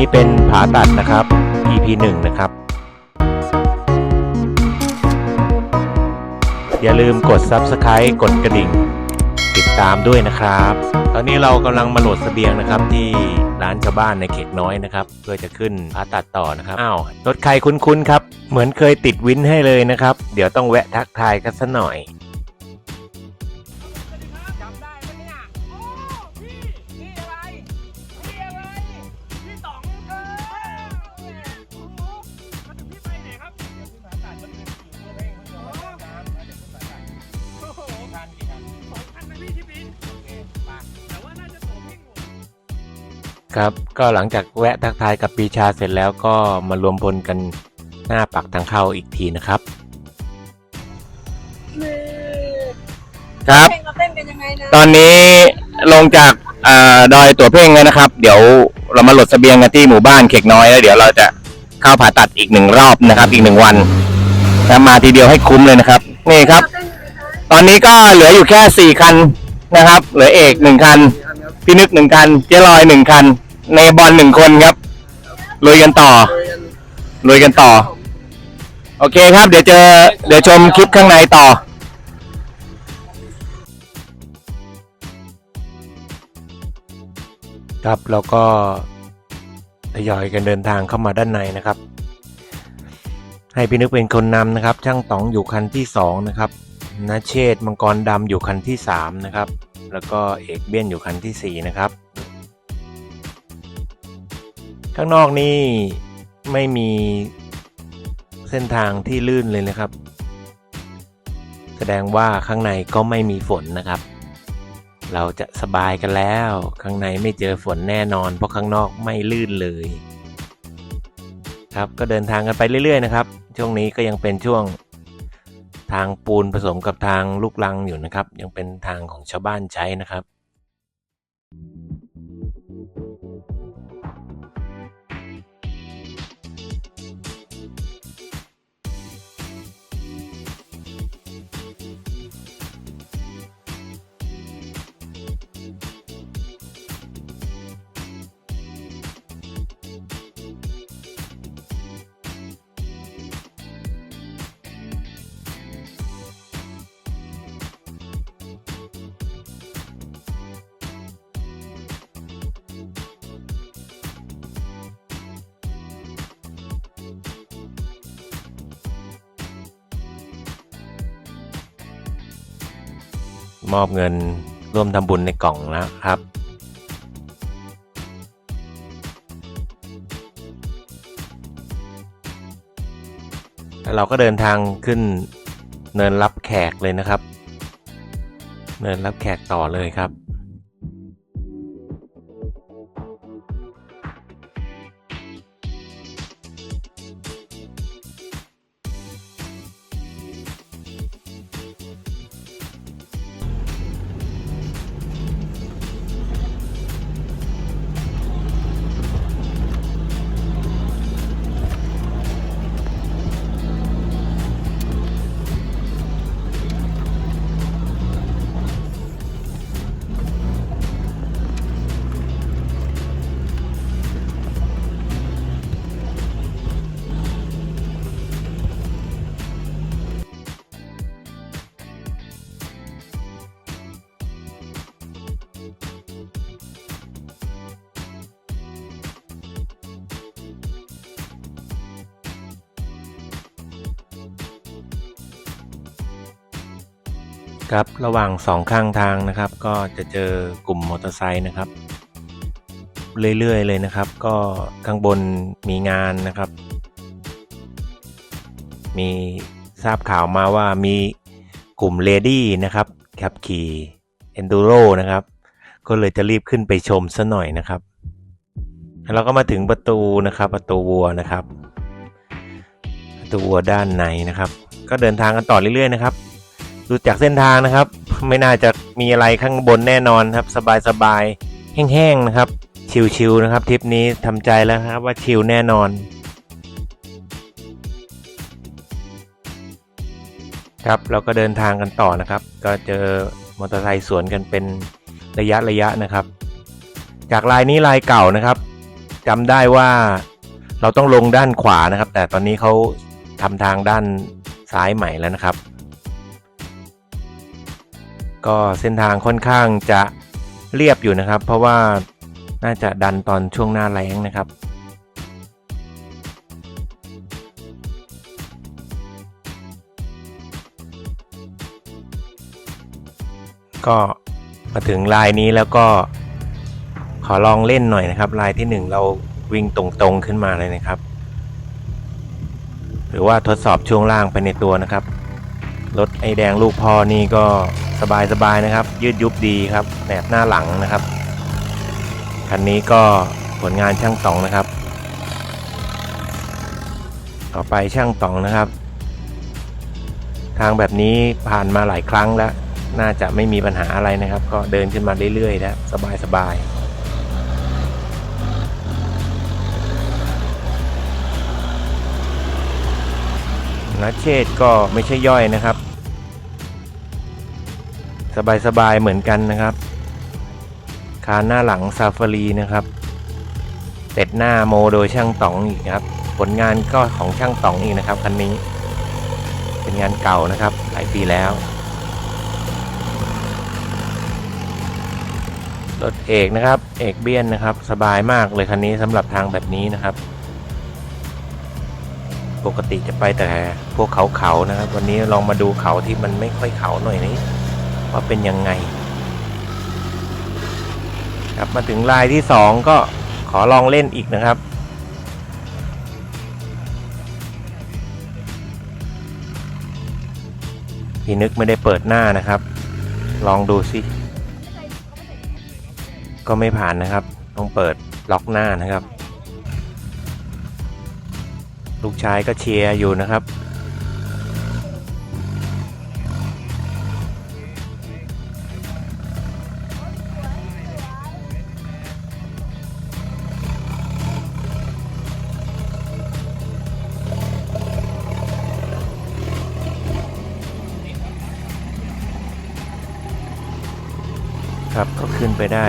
นี้เป็นผาตัดนะครับ EP 1 นะครับ อย่าลืมกด Subscribe กดกระดิ่ง ติดตามด้วยนะครับ ตอนนี้เรากำลังมาโหลดเสบียงนะครับที่ร้านชาวบ้านในเขตน้อยนะครับ เพื่อจะขึ้นผาตัดต่อนะครับ อ้าว รถใครคุ้นๆครับ เหมือนเคยติดวินให้เลยนะครับ เดี๋ยวต้องแวะทักทายกันสักหน่อย ครับก็หลังจากแวะทักทายกับปีชาเสร็จแล้วก็มารวมพลกันหน้าปากทางเข้าอีกทีนะครับ ครับ เพลงเราเต้นกันยังไงนะตอนนี้ลงจากอ่าดอยตัวเพ่งแล้วนะครับ เดี๋ยวเรามาโหลดเสบียงกันที่หมู่บ้านเขกน้อยแล้วเดี๋ยวเราจะเข้าผ่าตัดอีกหนึ่งรอบนะครับ อีกหนึ่งวันนะมาทีเดียวให้คุ้มเลยนะครับ นี่ครับเราเต้นยังไงคะตอนนี้ก็เหลืออยู่แค่สี่คัน นะครับเหลือเอกหนึ่งคัน พี่นึกหนึ่งคัน เจลอยหนึ่งคัน ในบอลหนึ่งคนครับลุยกันต่อลุยกันต่อ โอเคครับ เดี๋ยวเจอ เดี๋ยวชมคลิปข้างในต่อครับแล้วก็ทยอยกันเดินทางเข้ามาด้านในนะครับ ให้พี่นึกเป็นคนนำนะครับ ช่างต๋องอยู่คันที่สองนะครับ นาเชษมังกรดำอยู่คันที่สามนะครับ แล้วก็เอกเบี้ยนอยู่คันที่สี่นะครับ ข้างนอกนี่ไม่มีเส้นทางที่ลื่นเลยนะครับ แสดงว่าข้างในก็ไม่มีฝนนะครับ เราจะสบายกันแล้ว ข้างในไม่เจอฝนแน่นอน เพราะข้างนอกไม่ลื่นเลยครับก็เดินทางกันไปเรื่อย ๆ นะครับ ช่วงนี้ก็ยังเป็นช่วง ทางปูนผสมกับทางลูกลังอยู่นะครับ ยังเป็นทางของชาวบ้านใช้นะครับ มอบเงินร่วมทำบุญในกล่องนะครับ แล้วเราก็เดินทางขึ้นเนินรับแขกเลยนะครับ เนินรับแขกต่อเลยครับ ครับระหว่างสองข้างทางนะครับ ก็จะเจอกลุ่มมอเตอร์ไซค์นะครับ เรื่อยๆเลยนะครับ ก็ข้างบนมีงานนะครับ มีทราบข่าวมาว่ามีกลุ่มเลดี้นะครับขับขี่ Enduro นะครับ ก็เลยจะรีบขึ้นไปชมซะหน่อยนะครับแล้วเราก็มาถึงประตูนะครับ ประตูวัวนะครับ ประตูวัวด้านในนะครับ ก็เดินทางกันต่อเรื่อยๆนะครับ ดูจากเส้นทางนะครับ ไม่น่าจะมีอะไรข้างบนแน่นอนครับ สบายๆ แห้งๆนะครับ ชิลๆนะครับทริปนี้ทำใจแล้วครับว่าชิลแน่นอนครับเราก็เดินทางกันต่อนะครับ ก็เจอมอเตอร์ไซค์สวนกันเป็นระยะระยะนะครับ จากลายนี้ลายเก่านะครับจำได้ว่าเราต้องลงด้านขวานะครับ แต่ตอนนี้เขาทำทางด้านซ้ายใหม่แล้วนะครับ ก็เส้นทางค่อนข้างจะเรียบอยู่นะครับ เพราะว่าน่าจะดันตอนช่วงหน้าแล้งนะครับก็มาถึงลายนี้แล้วก็ขอลองเล่นหน่อยนะครับลายที่หนึ่งเราวิ่งตรงๆขึ้นมาเลยนะครับ หรือว่าทดสอบช่วงล่างไปในตัวนะครับรถไอแดงลูกพ่อนี่ก็ สบายๆนะครับ ยืดยุบดีครับแหนบหน้าหลังนะครับคันนี้ก็ผลงานช่างต๋องนะครับ ต่อไปช่างต๋องนะครับ ทางแบบนี้ผ่านมาหลายครั้งแล้ว น่าจะไม่มีปัญหาอะไรนะครับ ก็เดินขึ้นมาเรื่อยๆนะสบายๆนัเชษก็ไม่ใช่ย่อยนะครับ สบายๆเหมือนกันนะครับ คานหน้าหลังซาฟารีนะครับเป็ดหน้าโมโดยช่างต๋องอีกครับ ผลงานก็ของช่างต๋องอีกนะครับคันนี้ เป็นงานเก่านะครับ หลายปีแล้ว รถเอกนะครับ เอกเบี้ยนนะครับ สบายมากเลยคันนี้สำหรับทางแบบนี้นะครับ ปกติจะไปแต่พวกเขาเขานะครับ วันนี้ลองมาดูเขาที่มันไม่ค่อยเขาหน่อยนี้ ว่าเป็นยังไง ครับมาถึงลายที่สองก็ขอลองเล่นอีกนะครับ พี่นึกไม่ได้เปิดหน้านะครับ ลองดูสิ ก็ไม่ผ่านนะครับ ต้องเปิดล็อกหน้านะครับ ลูกชายก็เชียร์อยู่นะครับครับ ไปได้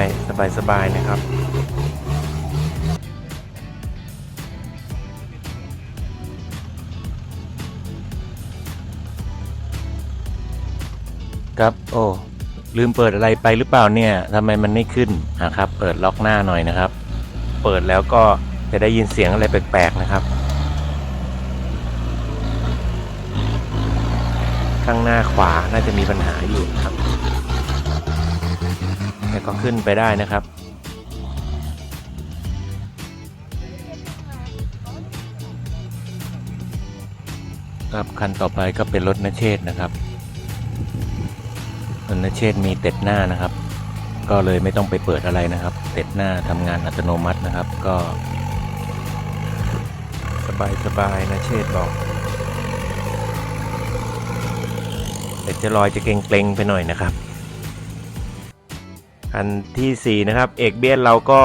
สบายๆนะครับครับโอ้ลืมเปิดอะไรไปหรือเปล่าเนี่ยทำไมมันไม่ขึ้นนะครับ เปิดล็อกหน้าหน่อยนะครับ เปิดแล้วก็จะได้ยินเสียงอะไรแปลกๆนะครับ ข้างหน้าขวาน่าจะมีปัญหาอยู่ครับ แต่ก็ขึ้นไปได้นะครับครับคันต่อไปก็เป็นรถนเชษนะครับรถนเชษมีเต็ดหน้านะครับ ก็เลยไม่ต้องไปเปิดอะไรนะครับ เต็ดหน้าทำงานอัตโนมัตินะครับ ก็ สบายสบายนะเชษบอกแต่จะลอยจะเกรงๆไปหน่อยนะครับ อันที่ 4 นะครับ เอกเบี้ยเราก็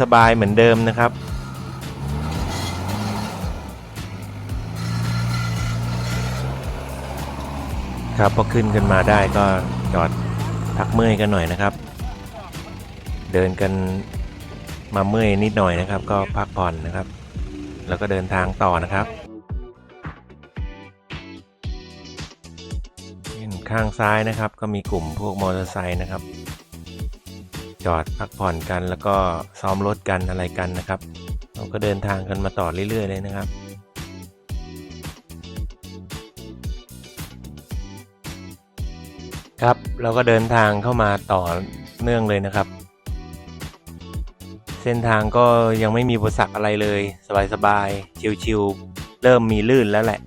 สบายๆเหมือนเดิมนะครับครับพอขึ้นกันมาได้ก็จอดพักเมื่อยกันหน่อยนะครับ เดินกันมาเมื่อยนิดหน่อยนะครับ ก็พักผ่อนนะครับ แล้วก็เดินทางต่อนะครับ ข้างซ้ายนะครับ ก็มีกลุ่มพวกมอเตอร์ไซค์นะครับ จอดพักผ่อนกันแล้วก็ซ้อมรถกันอะไรกันนะครับเราก็เดินทางกันมาต่อเรื่อยๆเลยนะครับครับเราก็เดินทางเข้ามาต่อเนื่องเลยนะครับ เส้นทางก็ยังไม่มีอุปสรรคอะไรเลย สบายๆชิวๆเริ่มมีลื่นแล้วแหละ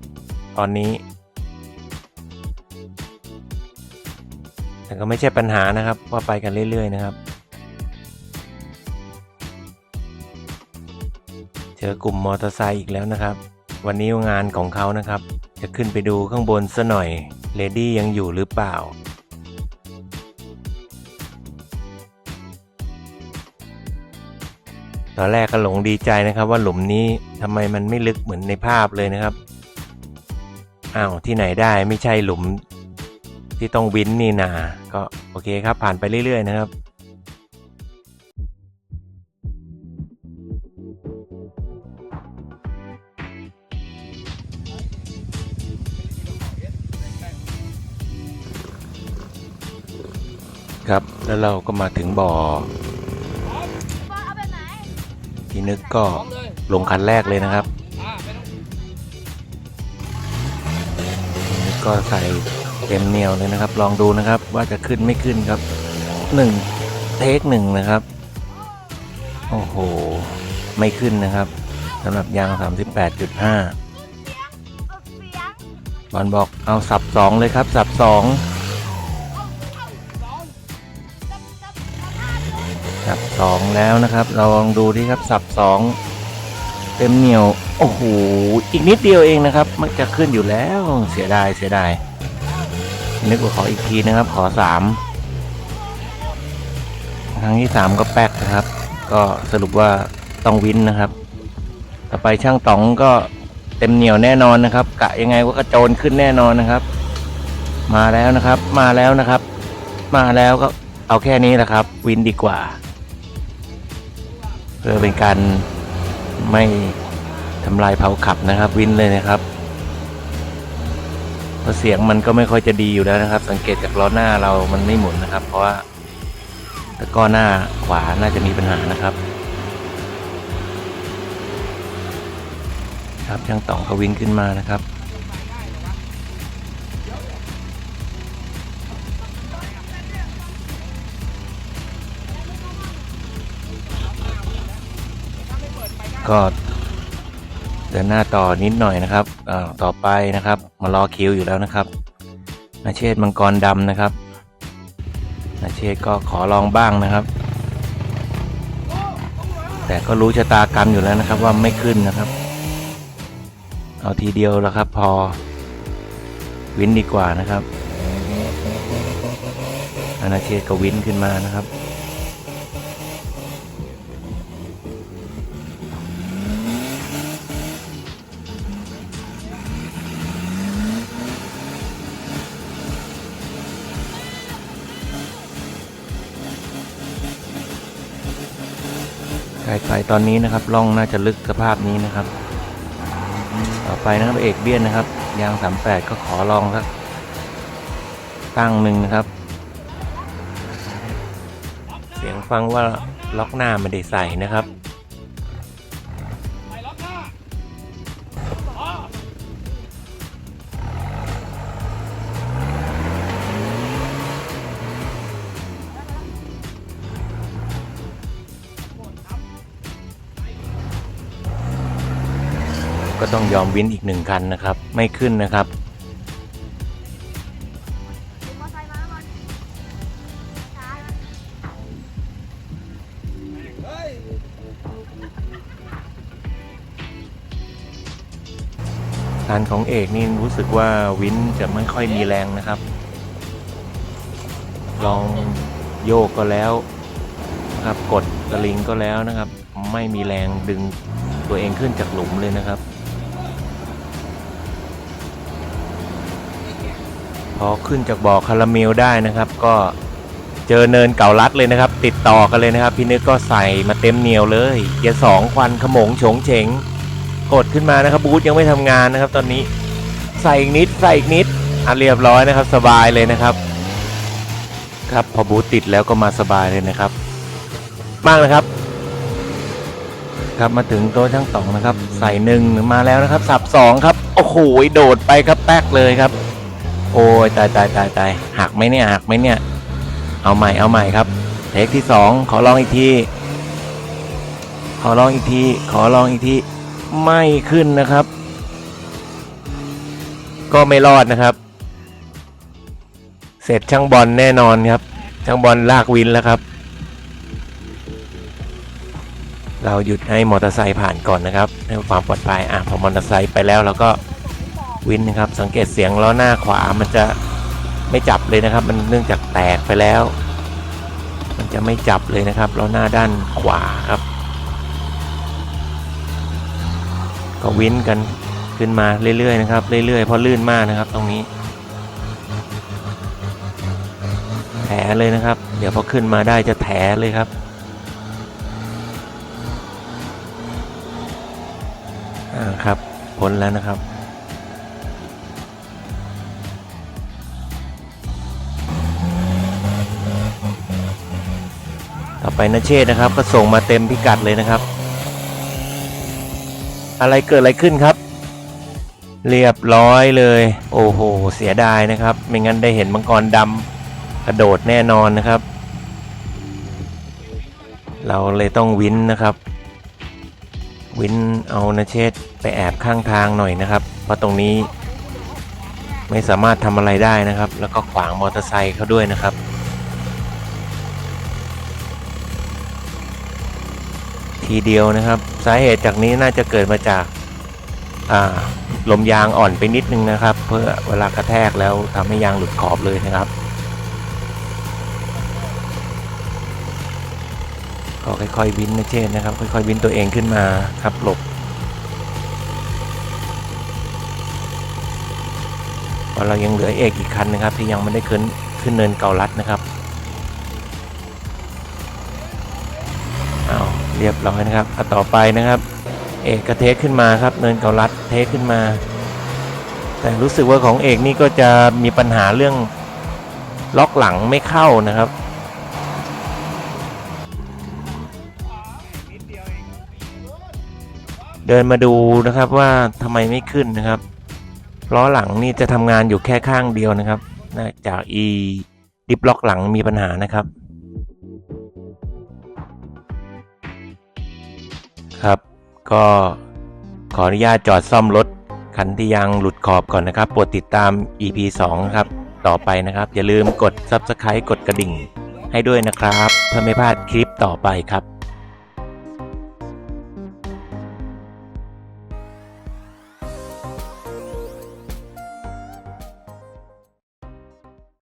ตอนนี้ แต่ก็ไม่ใช่ปัญหานะครับว่าไปกันเรื่อย ๆ นะครับ เจอกลุ่มมอเตอร์ไซค์อีกแล้วนะครับ วันนี้งานของเขานะครับ จะขึ้นไปดูข้างบนซะหน่อยเลดี้ยังอยู่หรือเปล่าตอนแรกก็หลงดีใจนะครับว่าหลุมนี้ทำไมมันไม่ลึกเหมือนในภาพเลยนะครับ อ้าวที่ไหนได้ไม่ใช่หลุม ที่ต้องวินนี่นา ก็โอเคครับผ่านไปเรื่อย ๆ นะครับครับแล้วเราก็มาถึงบ่อที่นึกก็ลงคันแรกเลยนะครับ ก็ใส่ ต็มเหนียวเลยนะครับ ลองดูนะครับว่าจะขึ้นไม่ขึ้นครับหนึ่งเทคหนึ่งนะครับ โอ้โห ไม่ขึ้นนะครับสำหรับยาง 38.5สุดเสียงบอลบอกเอาสับสองเลยครับ สับสองสับสองแล้วนะครับ เราลองดูที่ครับ สับสองเต็มเหนียว โอ้โห อีกนิดเดียวเองนะครับ มันจะขึ้นอยู่แล้ว เสียดาย เสียดาย นึกว่าขออีกทีนะครับ ขอสามครั้งที่สามก็แป๊กนะครับ ก็สรุปว่าต้องวินนะครับ ต่อไปช่างต๋องก็เต็มเหนียวแน่นอนนะครับ กะยังไงก็กระโจนขึ้นแน่นอนนะครับ มาแล้วนะครับ มาแล้วนะครับ มาแล้วก็เอาแค่นี้แหละครับ วินดีกว่า เพื่อเป็นการไม่ทำลายเผาขับนะครับ วินเลยนะครับ เพราะเสียงมันก็ไม่ค่อยจะดีอยู่แล้วนะครับ สังเกตจากล้อหน้าเรามันไม่หมุนนะครับ เพราะว่าตะก้อหน้าขวาน่าจะมีปัญหานะครับ ครับช่างต่องก็วินขึ้นมานะครับก็ เดินหน้าต่อนิดหน่อยนะครับอ่าต่อไปนะครับ มารอคิวอยู่แล้วนะครับนาเชษมังกรดำนะครับนาเชษก็ขอลองบ้างนะครับ แต่ก็รู้ชะตากรรมอยู่แล้วนะครับว่าไม่ขึ้นนะครับ เอาทีเดียวแล้วครับ พอวินดีกว่านะครับอานาเชษก็วินขึ้นมานะครับ ไกลไปตอนนี้นะครับล่องน่าจะลึกสภาพนี้นะครับ ต่อไปนะครับเอกเบี้ยนนะครับ ยาง38ก็ขอลองสักตั้งหนึ่งนะครับ เสียงฟังว่าล็อกหน้าไม่ได้ใส่นะครับ ก็ต้องยอมวินอีกหนึ่งคันนะครับ ไม่ขึ้นนะครับถึงมอไซค์มาแล้วบอลช้าเฮ้ยคันของเอกนี่รู้สึกว่าวินจะไม่ค่อยมีแรงนะครับ ลองโยกก็แล้วนะครับกดสลิงก็แล้วนะครับ ไม่มีแรงดึงตัวเองขึ้นจากหลุมเลยนะครับ พอขึ้นจากบ่อคาราเมลได้นะครับ ก็เจอเนินเก่าลัดเลยนะครับ ติดต่อกันเลยนะครับ พี่นึกก็ใส่มาเต็มเหนียวเลยเกียร์สองควันขมงฉงเฉงกดขึ้นมานะครับบูธยังไม่ทำงานนะครับ ตอนนี้ใส่อีกนิดใส่อีกนิดอะเรียบร้อยนะครับ สบายเลยนะครับ ครับพอบูธติดแล้วก็มาสบายเลยนะครับ มากนะครับ ครับมาถึงโต๊ะช่างสองนะครับ ใส่หนึ่งมาแล้วนะครับ สับสองครับโอ้โหโดดไปครับแป๊กเลยครับ โอ้ยตายตายตายตายหักไหมเนี่ยหักไหมเนี่ย เอาใหม่เอาใหม่ครับ เทคที่สองขอลองอีกที ขอลองอีกที ขอลองอีกที ไม่ขึ้นนะครับ ก็ไม่รอดนะครับ เสร็จช่างบอลแน่นอนครับ ช่างบอลลากวินแล้วครับ เราหยุดให้มอเตอร์ไซค์ผ่านก่อนนะครับให้ความปลอดภัยอะพอมอเตอร์ไซค์ไปแล้วเราก็ วินนะครับ สังเกตเสียงล้อหน้าขวามันจะไม่จับเลยนะครับ มันเนื่องจากแตกไปแล้ว มันจะไม่จับเลยนะครับล้อหน้าด้านขวาครับ ก็วินกันขึ้นมาเรื่อยๆนะครับ เรื่อยๆเพราะลื่นมากนะครับ ตรงนี้แถเลยนะครับ เดี๋ยวพอขึ้นมาได้จะแถเลยครับอ่าครับพ้นแล้วนะครับ ต่อไปนะเชษนะครับ ก็ส่งมาเต็มพิกัดเลยนะครับ อะไรเกิดอะไรขึ้นครับ เรียบร้อยเลย โอ้โห เสียดายนะครับ ไม่งั้นได้เห็นมังกรดำกระโดดแน่นอนนะครับ เราเลยต้องวินนะครับวินเอานาเชษไปแอบข้างทางหน่อยนะครับ เพราะตรงนี้ไม่สามารถทำอะไรได้นะครับ แล้วก็ขวางมอเตอร์ไซค์เขาด้วยนะครับ ทีเดียวนะครับ สาเหตุจากนี้น่าจะเกิดมาจากาลมยางอ่อนไปนิดนึงนะครับ เพื่อเวลากระแทกแล้วทำให้ยางหลุดขอบเลยนะครับก็ค่อยๆวินนะเชนนะครับ ค่อยๆวินตัวเองขึ้นมาครับหลบเรายังเหลือเอกอีกคันนะครับ ที่ยังไม่ได้ขึ้นขึ้นเนินเกาลัดนะครับเอาเรียบร้อยนะครับเอาต่อไปนะครับ เอกก็เทคขึ้นมาครับเนินเกาลัดเทคขึ้นมา แต่รู้สึกว่าของเอกนี่ก็จะมีปัญหาเรื่องล็อกหลังไม่เข้านะครับเดินมาดูนะครับว่าทำไมไม่ขึ้นนะครับล้อหลังนี่จะทำงานอยู่แค่ข้างเดียวนะครับจาก e ดิฟล็อกหลังมีปัญหานะครับ ครับ ก็ขออนุญาตจอดซ่อมรถคันที่ยังหลุดขอบก่อนนะครับโปรดติดตาม EP 2 ครับ ต่อไปนะครับ อย่าลืมกด Subscribe กดกระดิ่งให้ด้วยนะครับ เพื่อไม่พลาดคลิปต่อไปครับ